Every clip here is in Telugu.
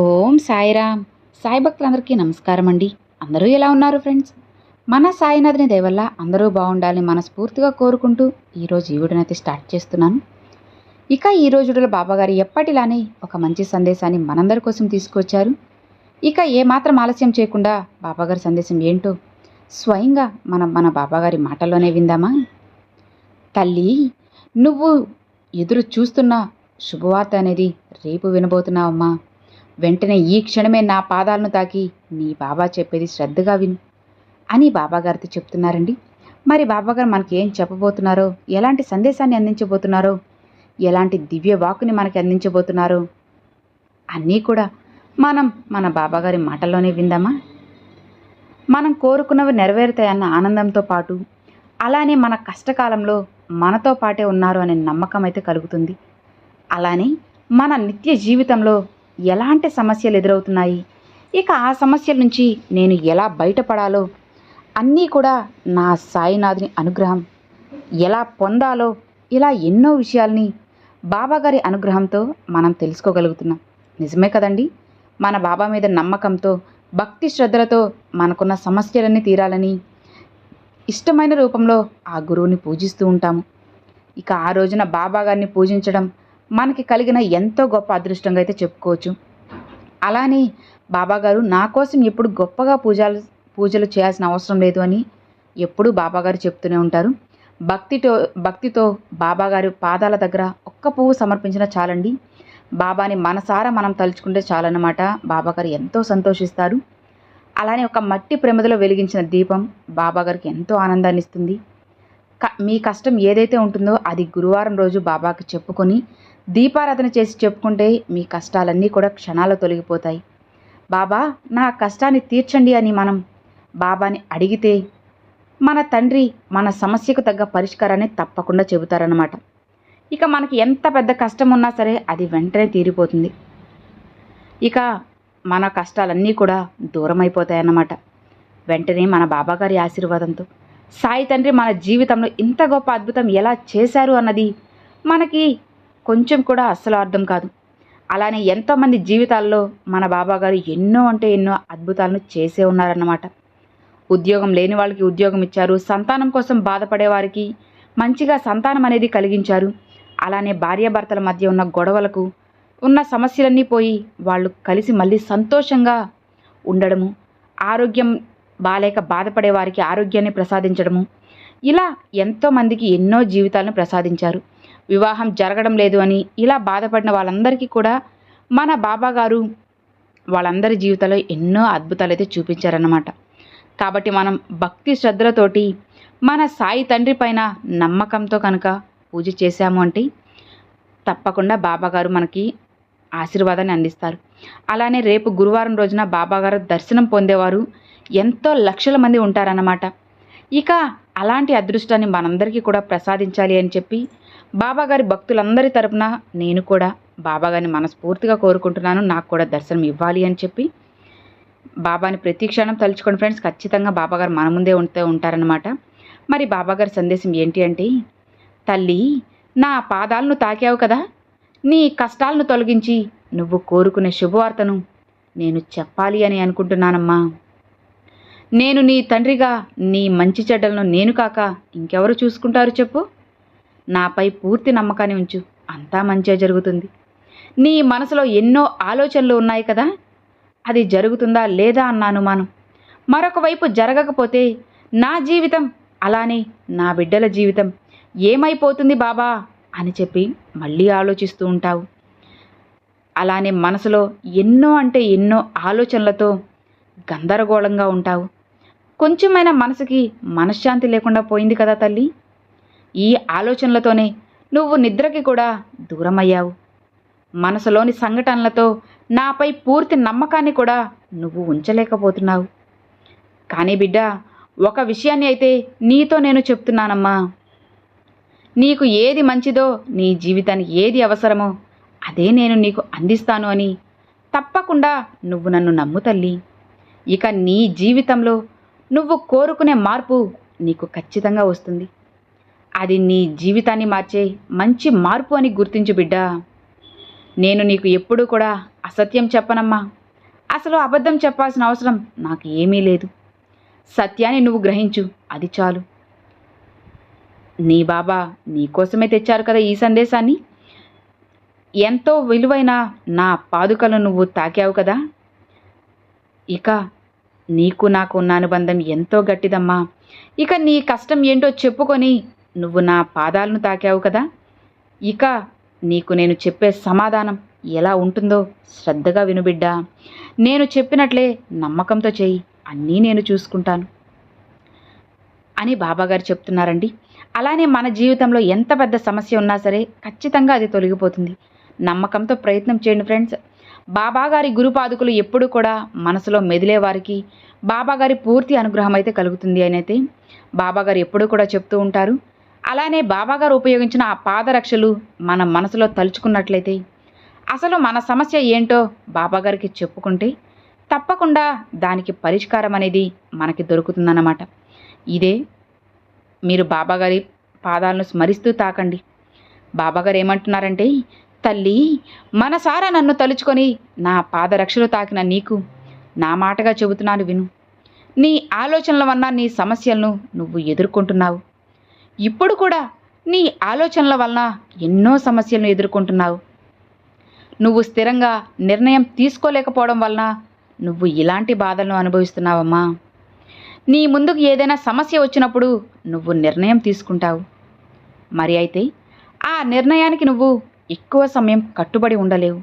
ఓం సాయిరామ్. సాయి భక్తులందరికీ నమస్కారం అండి. అందరూ ఎలా ఉన్నారు ఫ్రెండ్స్? మన సాయినాథుని దయవల్ల అందరూ బాగుండాలని మనస్ఫూర్తిగా కోరుకుంటూ ఈరోజు ఈ వీడియోనైతే స్టార్ట్ చేస్తున్నాను. ఇక ఈ రోజులో బాబాగారు ఎప్పటిలానే ఒక మంచి సందేశాన్ని మనందరి కోసం తీసుకొచ్చారు. ఇక ఏమాత్రం ఆలస్యం చేయకుండా బాబాగారి సందేశం ఏంటో స్వయంగా మనం మన బాబాగారి మాటల్లోనే విందామా? తల్లి నువ్వు ఎదురు చూస్తున్న శుభవార్త అనేది రేపు వినబోతున్నావమ్మా. వెంటనే ఈ క్షణమే నా పాదాలను తాకి నీ బాబా చెప్పేది శ్రద్ధగా విను అని బాబాగారితో చెప్తున్నారండి. మరి బాబాగారు మనకి ఏం చెప్పబోతున్నారో ఎలాంటి సందేశాన్ని అందించబోతున్నారో ఎలాంటి దివ్య వాక్కుని మనకి అందించబోతున్నారో అన్నీ కూడా మనం మన బాబాగారి మాటల్లోనే విందామా? మనం కోరుకున్నవి నెరవేరుతాయన్న ఆనందంతో పాటు అలానే మన కష్టకాలంలో మనతో పాటే ఉన్నారు అనే నమ్మకం అయితే కలుగుతుంది. అలానే మన నిత్య జీవితంలో ఎలాంటి సమస్యలు ఎదురవుతున్నాయి? ఇక ఆ సమస్యల నుంచి నేను ఎలా బయటపడాలో? అన్నీ కూడా నా సాయినాథుని అనుగ్రహం. ఎలా పొందాలో? ఇలా ఎన్నో విషయాల్ని బాబాగారి అనుగ్రహంతో మనం తెలుసుకోగలుగుతున్నాం. నిజమే కదండి? మన బాబా మీద నమ్మకంతో భక్తి శ్రద్ధలతో మనకున్న సమస్యలన్నీ తీరాలని ఇష్టమైన రూపంలో ఆ గురువుని పూజిస్తూ ఉంటాము. ఇక ఆ రోజున బాబాగారిని పూజించడం మనకి కలిగిన ఎంతో గొప్ప అదృష్టంగా అయితే చెప్పుకోవచ్చు. అలానే బాబాగారు నా కోసం ఎప్పుడు గొప్పగా పూజలు పూజలు చేయాల్సిన అవసరం లేదు అని ఎప్పుడూ బాబాగారు చెప్తూనే ఉంటారు. భక్తితో భక్తితో బాబాగారి పాదాల దగ్గర ఒక్క పువ్వు సమర్పించినా చాలండి. బాబాని మనసారా మనం తలుచుకుంటే చాలన్నమాట. బాబాగారు ఎంతో సంతోషిస్తారు. అలానే ఒక మట్టి ప్రమిదలో వెలిగించిన దీపం బాబాగారికి ఎంతో ఆనందాన్ని ఇస్తుంది క మీ కష్టం ఏదైతే ఉంటుందో అది గురువారం రోజు బాబాకి చెప్పుకొని దీపారాధన చేసి చెప్పుకుంటే మీ కష్టాలన్నీ కూడా క్షణాలు తొలగిపోతాయి. బాబా నా కష్టాన్ని తీర్చండి అని మనం బాబాని అడిగితే మన తండ్రి మన సమస్యకు తగ్గ పరిష్కారాన్ని తప్పకుండా చెబుతారన్నమాట. ఇక మనకి ఎంత పెద్ద కష్టం ఉన్నా సరే అది వెంటనే తీరిపోతుంది. ఇక మన కష్టాలన్నీ కూడా దూరం అయిపోతాయన్నమాట వెంటనే మన బాబాగారి ఆశీర్వాదంతో సాయి తండ్రి మన జీవితంలో ఇంత గొప్ప అద్భుతం ఎలా చేశారు అన్నది మనకి కొంచెం కూడా అస్సలు అర్థం కాదు. అలానే ఎంతోమంది జీవితాల్లో మన బాబాగారు ఎన్నో అంటే ఎన్నో అద్భుతాలను చేసే ఉన్నారన్నమాట. ఉద్యోగం లేని వాళ్ళకి ఉద్యోగం ఇచ్చారు. సంతానం కోసం బాధపడే వారికి మంచిగా సంతానం అనేది కలిగించారు. అలానే భార్యాభర్తల మధ్య ఉన్న గొడవలకు ఉన్న సమస్యలన్నీ పోయి వాళ్ళు కలిసి మళ్ళీ సంతోషంగా ఉండడము ఆరోగ్యం బాలేక బాధపడే వారికి ఆరోగ్యాన్ని ప్రసాదించడము. ఇలా ఎంతోమందికి ఎన్నో జీవితాలను ప్రసాదించారు. వివాహం జరగడం లేదు అని ఇలా బాధపడిన వాళ్ళందరికీ కూడా మన బాబా గారు వాళ్ళందరి జీవితంలో ఎన్నో అద్భుతాలు అయితే చూపించారన్నమాట. కాబట్టి మనం భక్తి శ్రద్ధలతోటి మన సాయి తండ్రి పైన నమ్మకంతో కనుక పూజ చేశాము అంటే తప్పకుండా బాబాగారు మనకి ఆశీర్వాదాన్ని అందిస్తారు. అలానే రేపు గురువారం రోజున బాబాగారు దర్శనం పొందేవారు ఎంతో లక్షల మంది ఉంటారన్నమాట. ఇక అలాంటి అదృష్టాన్ని మనందరికీ కూడా ప్రసాదించాలి అని చెప్పి బాబాగారి భక్తులందరి తరపున నేను కూడా బాబాగారిని మనస్ఫూర్తిగా కోరుకుంటున్నాను. నాకు కూడా దర్శనం ఇవ్వాలి అని చెప్పి బాబాని ప్రతి క్షణం తలుచుకోండి ఫ్రెండ్స్. ఖచ్చితంగా బాబాగారు మన ముందే ఉంటూ ఉంటారనమాట మరి బాబాగారి సందేశం ఏంటి అంటే తల్లి నా పాదాలను తాకావు కదా. నీ కష్టాలను తొలగించి నువ్వు కోరుకునే శుభవార్తను నేను చెప్పాలి అని అనుకుంటున్నానమ్మా. నేను నీ తండ్రిగా నీ మంచి చెడ్డలను నేను కాక ఇంకెవరు చూసుకుంటారు చెప్పు. నాపై పూర్తి నమ్మకాన్ని ఉంచు. అంతా మంచిగా జరుగుతుంది. నీ మనసులో ఎన్నో ఆలోచనలు ఉన్నాయి కదా? అది జరుగుతుందా లేదా అన్న అనుమానం. మరొక వైపు జరగకపోతే నా జీవితం అలానే నా బిడ్డల జీవితం ఏమైపోతుంది బాబా? అని చెప్పి మళ్ళీ ఆలోచిస్తూ ఉంటావు. అలానే మనసులో ఎన్నో అంటే ఎన్నో ఆలోచనలతో గందరగోళంగా ఉంటావు. కొంచెమైనా మనసుకి మనశ్శాంతి లేకుండా పోయింది కదా తల్లి? ఈ ఆలోచనలతోనే నువ్వు నిద్రకి కూడా దూరమయ్యావు. మనసులోని సంఘటనలతో నాపై పూర్తి నమ్మకాన్ని కూడా నువ్వు ఉంచలేకపోతున్నావు. కానీ బిడ్డ ఒక విషయాన్ని అయితే నీతో నేను చెప్తున్నానమ్మా. నీకు ఏది మంచిదో నీ జీవితానికి ఏది అవసరమో అదే నేను నీకు అందిస్తాను అని తప్పకుండా నువ్వు నన్ను నమ్ము తల్లి. ఇక నీ జీవితంలో నువ్వు కోరుకునే మార్పు నీకు ఖచ్చితంగా వస్తుంది. అది నీ జీవితాన్ని మార్చే మంచి మార్పు అని గుర్తించు బిడ్డ. నేను నీకు ఎప్పుడూ కూడా అసత్యం చెప్పనమ్మా. అసలు అబద్ధం చెప్పాల్సిన అవసరం నాకు ఏమీ లేదు. సత్యాన్ని నువ్వు గ్రహించు అది చాలు. నీ బాబా నీకోసమే తెచ్చారు కదా ఈ సందేశాన్ని? ఎంతో విలువైన నా పాదుకలు నువ్వు తాకావు కదా? ఇక నీకు నాకు ఉన్న అనుబంధం ఎంతో గట్టిదమ్మా. ఇక నీ కష్టం ఏంటో చెప్పుకొని నువ్వు నా పాదాలను తాకావు కదా? ఇక నీకు నేను చెప్పే సమాధానం ఎలా ఉంటుందో శ్రద్ధగా వినుబిడ్డా నేను చెప్పినట్లే నమ్మకంతో చెయ్యి అన్నీ నేను చూసుకుంటాను. అని బాబాగారు చెప్తున్నారండి. అలానే మన జీవితంలో ఎంత పెద్ద సమస్య ఉన్నా సరే ఖచ్చితంగా అది తొలగిపోతుంది. నమ్మకంతో ప్రయత్నం చేయండి ఫ్రెండ్స్. బాబాగారి గురుపాదుకులు ఎప్పుడు కూడా మనసులో మెదిలే వారికి బాబాగారి పూర్తి అనుగ్రహం అయితే కలుగుతుంది అని అయితే బాబాగారు ఎప్పుడూ కూడా చెప్తూ ఉంటారు. అలానే బాబాగారు ఉపయోగించిన ఆ పాదరక్షలు మన మనసులో తలుచుకున్నట్లయితే. అసలు మన సమస్య ఏంటో బాబాగారికి చెప్పుకుంటే తప్పకుండా దానికి పరిష్కారం అనేది మనకి దొరుకుతుందన్నమాట. ఇదే మీరు బాబాగారి పాదాలను స్మరిస్తూ తాకండి. బాబాగారు ఏమంటున్నారంటే తల్లి మనసారా నన్ను తలుచుకొని నా పాదరక్షలు తాకిన నీకు నా మాటగా చెబుతున్నాను విను. నీ ఆలోచనల వల్ల నీ సమస్యలను నువ్వు ఎదుర్కొంటున్నావు. ఇప్పుడు కూడా నీ ఆలోచనల వలన ఎన్నో సమస్యలను ఎదుర్కొంటున్నావు. నువ్వు స్థిరంగా నిర్ణయం తీసుకోలేకపోవడం వలన నువ్వు ఇలాంటి బాధలను అనుభవిస్తున్నావమ్మా. నీ ముందుకు ఏదైనా సమస్య వచ్చినప్పుడు నువ్వు నిర్ణయం తీసుకుంటావు. మరి అయితే ఆ నిర్ణయానికి నువ్వు ఎక్కువ సమయం కట్టుబడి ఉండలేవు.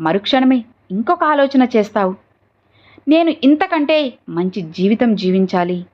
మరుక్షణమే ఇంకొక ఆలోచన చేస్తావు. నేను ఇంతకంటే మంచి జీవితం జీవించాలి.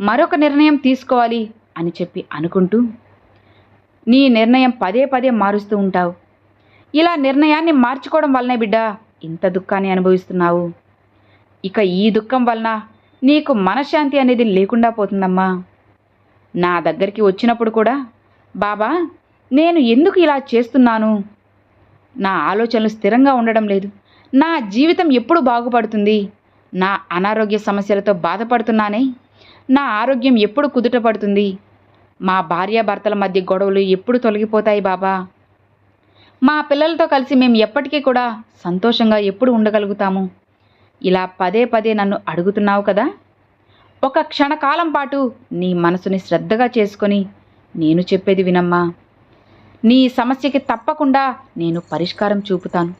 మరొక నిర్ణయం తీసుకోవాలి అని చెప్పి అనుకుంటూ నీ నిర్ణయం పదే పదే మారుస్తూ ఉంటావు. ఇలా నిర్ణయాన్ని మార్చుకోవడం వల్లనే బిడ్డ ఇంత దుఃఖాన్ని అనుభవిస్తున్నావు. ఇక ఈ దుఃఖం వలన నీకు మనశ్శాంతి అనేది లేకుండా పోతుందమ్మా. నా దగ్గరికి వచ్చినప్పుడు కూడా బాబా నేను ఎందుకు ఇలా చేస్తున్నాను? నా ఆలోచనలు స్థిరంగా ఉండడం లేదు. నా జీవితం ఎప్పుడు బాగుపడుతుంది? నా అనారోగ్య సమస్యలతో బాధపడుతున్నానే? నా ఆరోగ్యం ఎప్పుడు కుదుట పడుతుంది? మా భార్యాభర్తల మధ్య గొడవలు ఎప్పుడు తొలగిపోతాయి బాబా? మా పిల్లలతో కలిసి మేము ఎప్పటికీ కూడా సంతోషంగా ఎప్పుడు ఉండగలుగుతాము? ఇలా పదే పదే నన్ను అడుగుతున్నావు కదా? ఒక క్షణకాలం పాటు నీ మనసుని శ్రద్ధగా చేసుకొని నేను చెప్పేది వినమ్మా. నీ సమస్యకి తప్పకుండా నేను పరిష్కారం చూపుతాను.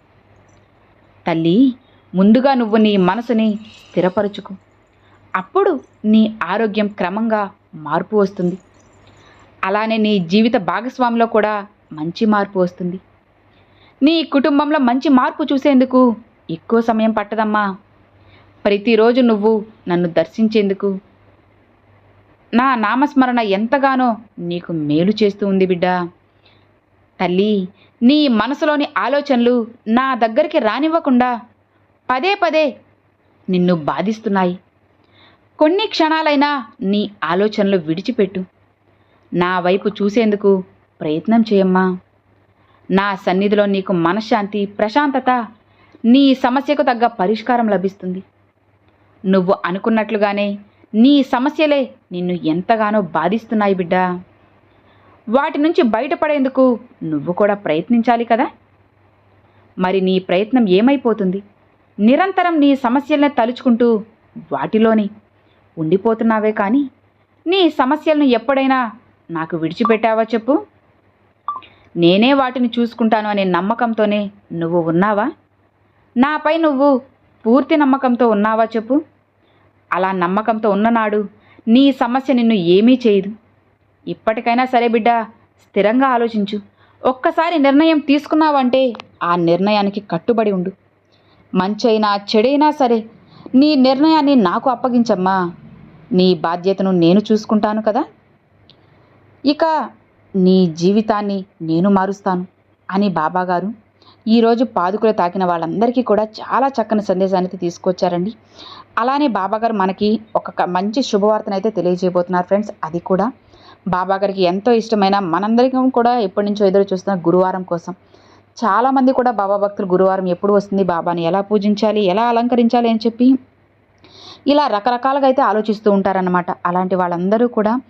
తల్లి ముందుగా నువ్వు నీ మనసుని స్థిరపరుచుకు. అప్పుడు నీ ఆరోగ్యం క్రమంగా మార్పు వస్తుంది. అలానే నీ జీవిత భాగస్వామిలో కూడా మంచి మార్పు వస్తుంది. నీ కుటుంబంలో మంచి మార్పు చూసేందుకు ఎక్కువ సమయం పట్టదమ్మా. ప్రతిరోజు నువ్వు నన్ను దర్శించేందుకు. నా నామస్మరణ ఎంతగానో నీకు మేలు చేస్తూ ఉంది బిడ్డా. తల్లి నీ మనసులోని ఆలోచనలు నా దగ్గరికి రానివ్వకుండా పదే పదే నిన్ను బాధిస్తున్నాయి. కొన్ని క్షణాలైనా నీ ఆలోచనలు విడిచిపెట్టు. నా వైపు చూసేందుకు ప్రయత్నం చేయమ్మా. నా సన్నిధిలో నీకు మనశ్శాంతి ప్రశాంతత నీ సమస్యకు తగ్గ పరిష్కారం లభిస్తుంది. నువ్వు అనుకున్నట్లుగానే నీ సమస్యలే నిన్ను ఎంతగానో బాధిస్తున్నాయి బిడ్డా. వాటి నుంచి బయటపడేందుకు నువ్వు కూడా ప్రయత్నించాలి కదా. మరి నీ ప్రయత్నం ఏమైపోతుంది? నిరంతరం నీ సమస్యలను తలుచుకుంటూ వాటిలోని ఉండిపోతున్నావే కానీ నీ సమస్యలను ఎప్పుడైనా నాకు విడిచిపెట్టావా చెప్పు? నేనే వాటిని చూసుకుంటాను అనే నమ్మకంతోనే నువ్వు ఉన్నావా? నాపై నువ్వు పూర్తి నమ్మకంతో ఉన్నావా చెప్పు? అలా నమ్మకంతో ఉన్ననాడు నీ సమస్య నిన్ను ఏమీ చేయదు. ఇప్పటికైనా సరే బిడ్డ స్థిరంగా ఆలోచించు. ఒక్కసారి నిర్ణయం తీసుకున్నావంటే ఆ నిర్ణయానికి కట్టుబడి ఉండు. మంచైనా చెడైనా సరే నీ నిర్ణయాన్ని నాకు అప్పగించమ్మా. నీ బాధ్యతను నేను చూసుకుంటాను కదా? ఇక నీ జీవితాన్ని నేను మారుస్తాను అని బాబాగారు ఈరోజు పాదుకులు తాకిన వాళ్ళందరికీ కూడా చాలా చక్కని సందేశాన్ని అయితే తీసుకొచ్చారండి. అలానే బాబాగారు మనకి ఒక మంచి శుభవార్తనైతే తెలియజేయబోతున్నారు ఫ్రెండ్స్. అది కూడా బాబాగారికి ఎంతో ఇష్టమైన మనందరికీ కూడా ఎప్పటి నుంచో ఎదురు చూస్తున్న గురువారం కోసం. చాలామంది కూడా బాబా భక్తులు గురువారం ఎప్పుడు వస్తుంది బాబాని ఎలా పూజించాలి ఎలా అలంకరించాలి అని చెప్పి ఇలా రకరకాలుగా అయితే ఆలోచిస్తూ ఉంటారన్నమాట. అలాంటి వాళ్ళందరూ కూడా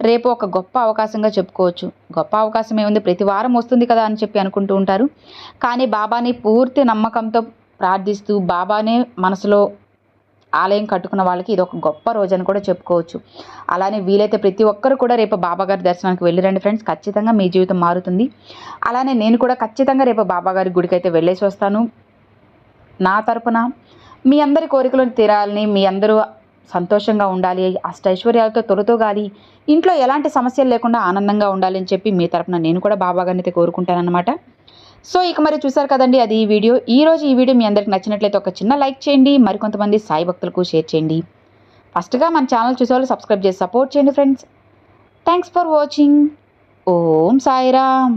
రేపు ఒక గొప్ప అవకాశంగా చెప్పుకోవచ్చు. గొప్ప అవకాశం ఏముంది? ప్రతి వారం వస్తుంది కదా అని చెప్పి అనుకుంటూ ఉంటారు. కానీ బాబాని పూర్తి నమ్మకంతో ప్రార్థిస్తూ బాబానే మనసులో ఆలయం కట్టుకున్న వాళ్ళకి ఇది ఒక గొప్ప రోజు అని కూడా చెప్పుకోవచ్చు. అలానే వీలైతే ప్రతి ఒక్కరు కూడా రేపు బాబాగారి దర్శనానికి వెళ్ళిరండి ఫ్రెండ్స్. ఖచ్చితంగా మీ జీవితం మారుతుంది. అలానే నేను కూడా ఖచ్చితంగా రేపు బాబాగారి గుడికి అయితే వెళ్ళేసి వస్తాను. నా తరపున మీ అందరి కోరికలను తీరాలని మీ అందరూ సంతోషంగా ఉండాలి అష్టైశ్వర్యాలతో తొలతోగాలి. ఇంట్లో ఎలాంటి సమస్యలు లేకుండా ఆనందంగా ఉండాలి అని చెప్పి మీ తరపున నేను కూడా బాబాగారిని అయితే కోరుకుంటానన్నమాట. సో ఇక మరి చూసారు కదండి అది ఈ వీడియో. ఈ రోజు ఈ వీడియో మీ అందరికి నచ్చినట్లయితే ఒక చిన్న లైక్ చేయండి మరికొంతమంది సాయి భక్తులకు షేర్ చేయండి. ఫస్ట్గా మన ఛానల్ చూసేవాళ్ళు సబ్స్క్రైబ్ చేసి సపోర్ట్ చేయండి friends. Thanks for watching Om Sairam.